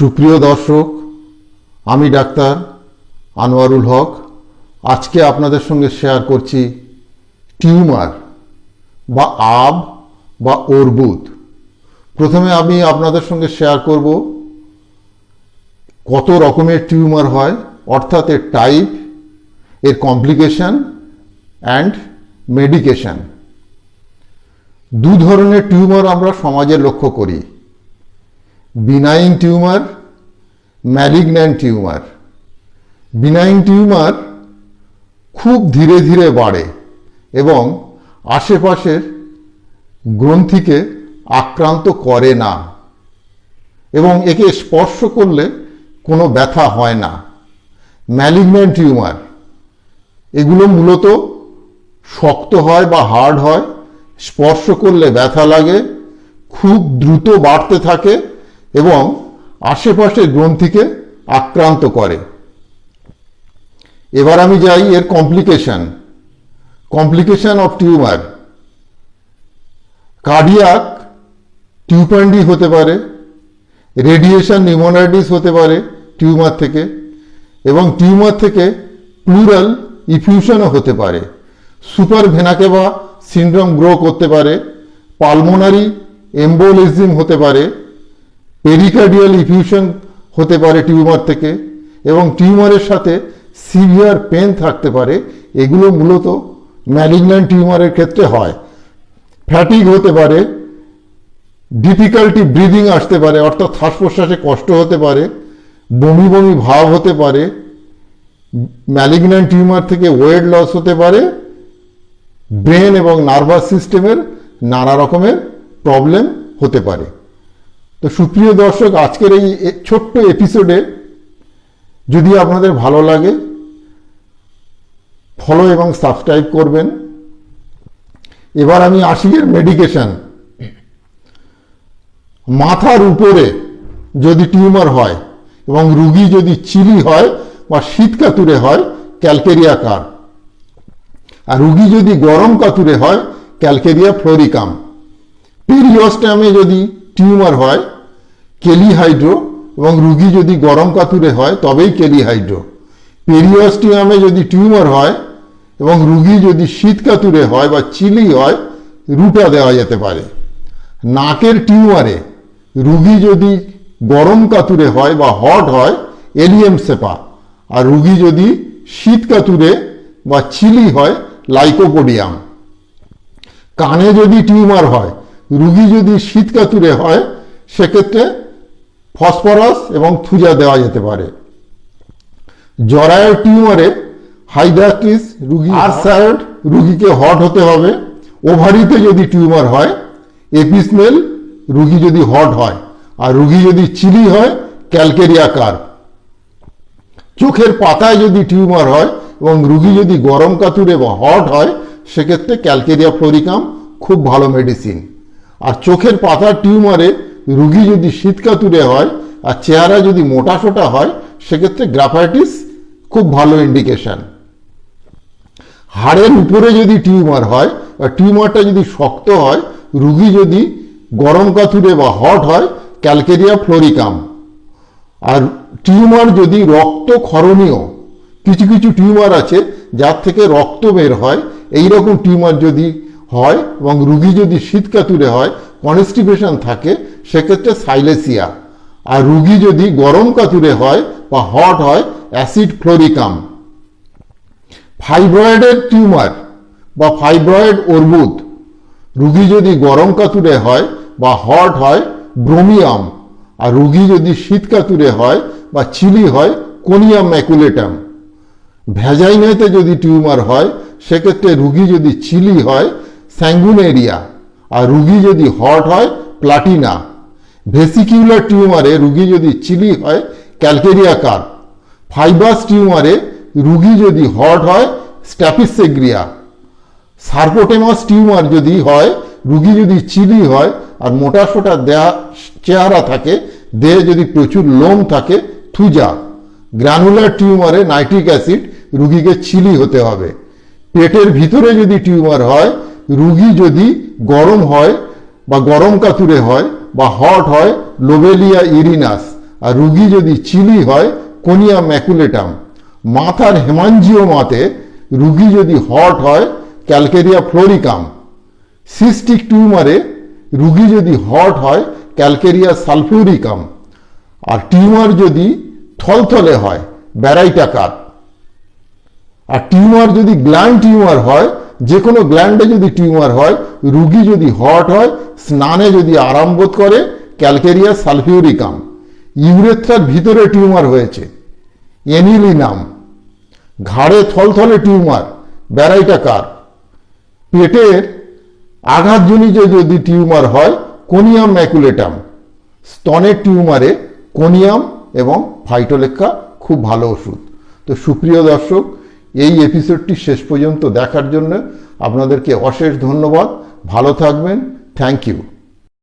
সুপ্রিয় দর্শক, আমি ডাক্তার আনোয়ারুল হক। আজকে আপনাদের সঙ্গে শেয়ার করছি টিউমার বা আব বা অর্বুদ প্রথমে আমি আপনাদের সঙ্গে শেয়ার করব কত রকমের টিউমার হয়, অর্থাৎ এর টাইপের কমপ্লিকেশন অ্যান্ড মেডিকেশন দু ধরনের টিউমার আমরা সমাজে লক্ষ্য করি। Benign tumour malignant tumour benign tumour খুব ধীরে ধীরে বাড়ে এবং আশেপাশের গ্রন্থিকে আক্রান্ত করে না এবং একে স্পর্শ করলে কোনো ব্যথা হয় না। ম্যালিগন্যান্ট টিউমার এগুলো মূলত শক্ত হয় বা হার্ড হয়, স্পর্শ করলে ব্যথা লাগে, খুব দ্রুত বাড়তে থাকে এবং আশেপাশের গ্রন্থিকে আক্রান্ত করে। এবার আমি যাই এর complication complication of tumour cardiac টিউপান্ডি হতে পারে রেডিয়েশন নিউমোনাইটিস হতে পারে টিউমার থেকে, এবং টিউমার থেকে প্লুরাল ইফিউশনও হতে পারে। সুপার ভেনাকেবা সিন্ড্রোম গ্রো করতে পারে পালমোনারি এম্বোলিজম হতে পারে পেরিকার্ডিয়াল ইফিউশন হতে পারে টিউমার থেকে এবং টিউমারের সাথে সিভিয়ার পেন থাকতে পারে, এগুলো মূলত ম্যালিগন্যান্ট টিউমারের ক্ষেত্রে হয়। ফ্যাটিক হতে পারে ডিফিকাল্টি ব্রিদিং আসতে পারে, অর্থাৎ শ্বাস প্রশ্বাসে কষ্ট হতে পারে, বমি বমি ভাব হতে পারে ম্যালিগন্যান্ট টিউমার থেকে ওয়েট লস হতে পারে ব্রেন এবং নার্ভাস সিস্টেমের নানা রকমের প্রবলেম হতে পারে। তো সুপ্রিয় দর্শক, আজকের এই ছোট্ট এপিসোডে যদি আপনাদের ভালো লাগে ফলো এবং সাবস্ক্রাইব করবেন। এবার আমি আসি এর মেডিকেশন মাথার উপরে যদি টিউমার হয় এবং রুগী যদি চিলি হয় বা শীত কাতুরে হয়, ক্যালকেরিয়া কার। আর রুগী যদি গরম কাতুরে হয়, ক্যালকেরিয়া ফ্লোরিকাম। পেরিওস্টামে যদি টিউমার হয়, কেলিহাইড্রো, এবং রুগী যদি গরম কাতুরে হয়, তবেই কেলিহাইড্রো। পেরিওস্টিয়ামে যদি টিউমার হয়, এবং রুগী যদি শীত কাতুরে হয় বা চিলি হয়, রুটা দেওয়া যেতে পারে। নাকের টিউমারে রুগী যদি গরম কাতুরে হয় বা হট হয়, এলিয়াম সেপা। আর রুগী যদি শীত কাতুরে বা চিলি হয়, লাইকোপোডিয়াম। কানে যদি টিউমার হয় রুগী যদি শীত কাতুরে হয় সেক্ষেত্রে ফসফরাস এবং থুজা দেওয়া যেতে পারে। জরায়ের টিউমারে হাইড্রাটিস রুগী আরসার্ড রুগীকে হট হতে হবে। ওভারিতে যদি টিউমার হয় এপিসমেল রুগী যদি হট হয়। আর রুগী যদি চিলি হয় ক্যালকেরিয়া কার। চোখের পাতায় যদি টিউমার হয় এবং রুগী যদি গরম কাতুরে বা হট হয় সেক্ষেত্রে ক্যালকেরিয়া ফ্লোরিকাম খুব ভালো মেডিসিন। আর চোখের পাতার টিউমারে রুগী যদি শীত কাতুরে হয় আর চেহারা যদি মোটা সোটা হয়, সেক্ষেত্রে গ্রাফাইটিস খুব ভালো ইন্ডিকেশন হাড়ের উপরে যদি টিউমার হয় বা টিউমারটা যদি শক্ত হয়, রুগী যদি গরম কাতুরে বা হট হয়, ক্যালকেরিয়া ফ্লোরিকাম। আর টিউমার যদি রক্ত ক্ষরণীয়, কিছু কিছু টিউমার আছে যার থেকে রক্ত বের হয় এই রকম টিউমার যদি হয় এবং রুগী যদি শীতকাতুরে হয় কনস্টিপেশন থাকে, সেক্ষেত্রে সাইলেসিয়া আর রুগী যদি গরম কাতুরে হয় বা হট হয় অ্যাসিড ফ্লোরিকাম ফাইব্রয়েডের টিউমার বা ফাইব্রয়েড অর্বুদ রুগী যদি গরম কাতুরে হয় বা হট হয় ব্রোমিয়াম আর রুগী যদি শীত কাতুরে হয় বা চিলি হয় কোনিয়াম ম্যাকুলেটাম ভ্যাজাইনাতে যদি টিউমার হয়, সেক্ষেত্রে রুগী যদি চিলি হয় স্যাঙ্গুনেরিয়া আর রুগী যদি হট হয় প্লাটিনা ভেসিকিউলার টিউমারে রুগী যদি চিলি হয় ক্যালকেরিয়া কার ফাইবাস টিউমারে রুগী যদি হট হয় স্ট্যাপিসেগ্রিয়া সার্কোটেমাস টিউমার যদি হয় রুগী যদি চিলি হয়, আর মোটা সোটা দেহা চেহারা থাকে, দেহে যদি প্রচুর লোম থাকে, থুজা. গ্রানুলার টিউমারে নাইট্রিক অ্যাসিড রুগীকে চিলি হতে হবে। পেটের ভিতরে যদি টিউমার হয় রুগী যদি গরম হয় বা গরম কাতুরে হয় বা হট হয় লোবেলিয়া ইরিনাস আর রুগী যদি চিলি হয় কোনিয়া ম্যাকুলেটাম মাথার হেমাঞ্জিওমাতে রুগী যদি হট হয় ক্যালকেরিয়া ফ্লোরিকাম সিস্টিক টিউমারে রুগী যদি হট হয় ক্যালকেরিয়া সালফিউরিকাম আর টিউমার যদি থলথলে হয় ব্যারাইটাকার আর টিউমার যদি গ্ল্যান্ড টিউমার হয় যে কোনো গ্ল্যান্ডে যদি টিউমার হয়, রুগী যদি হট হয়, স্নানে যদি আরাম বোধ করে ক্যালকেরিয়া সালফিউরিকাম ইউরেথ্রার ভিতরে টিউমার হয়েছে এনিলিনাম ঘাড়ে থলথলে টিউমার ব্যারাইটাকার পেটের আঘাতজনিত যদি টিউমার হয় কোনিয়াম ম্যাকুলেটাম স্তনের টিউমারে কোনিয়াম এবং ফাইটোলেক্কা খুব ভালো ওষুধ। তো সুপ্রিয় দর্শক এই এপিসোডটি শেষ পর্যন্ত দেখার জন্য আপনাদেরকে অশেষ ধন্যবাদ। ভালো থাকবেন। Thank you